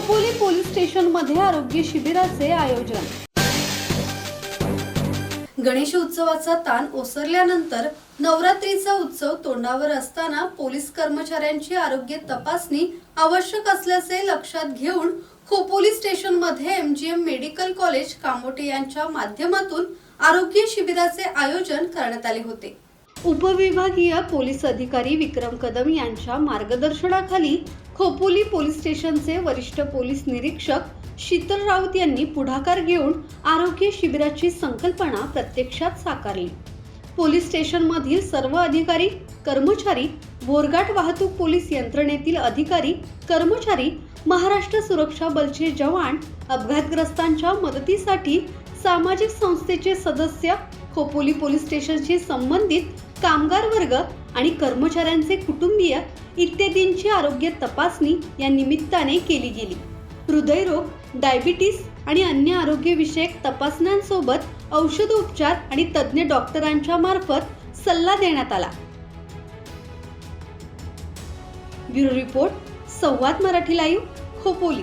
Khopoli police स्टेशनमध्ये आरोग्य शिबिराचे आयोजन. गणेश उत्सवाचा ताण ओसरल्यानंतर नवरात्रीचा उत्सव तोंडावर असताना पोलीस कर्मचाऱ्यांची आरोग्य तपासणी आवश्यक असल्याचे लक्षात घेऊन खोपोली स्टेशनमध्ये एमजीएम मेडिकल कॉलेज कामोटे यांच्या माध्यमातून आरोग्य शिबिराचे आयोजन करण्यात आले होते. उपविभागीय पोलीस अधिकारी विक्रम कदम यांच्या मार्गदर्शनाखाली खोपोली पोलीस स्टेशनचे वरिष्ठ पोलीस निरीक्षक शीतल राऊत यांनी पुढाकार घेऊन आरोग्य शिबिराची संकल्पना प्रत्यक्षात साकारली. पोलीस स्टेशनमधील सर्व अधिकारी कर्मचारी बोरघाट वाहतूक पोलीस यंत्रणेतील अधिकारी कर्मचारी महाराष्ट्र सुरक्षा बलचे जवान अपघातग्रस्तांच्या मदतीसाठी सामाजिक संस्थेचे सदस्य खोपोली पोलीस स्टेशनशी संबंधित कामगार वर्ग आणि कर्मचाऱ्यांचे कुटुंबीय इत्यादींची आरोग्य तपासणी या निमित्ताने केली गेली. हृदयरोग डायबिटीस आणि अन्य आरोग्यविषयक तपासण्यांसोबत औषधोपचार आणि तज्ज्ञ डॉक्टरांच्या मार्फत सल्ला देण्यात आला. Bureau report Samvad Marathi live Khopoli.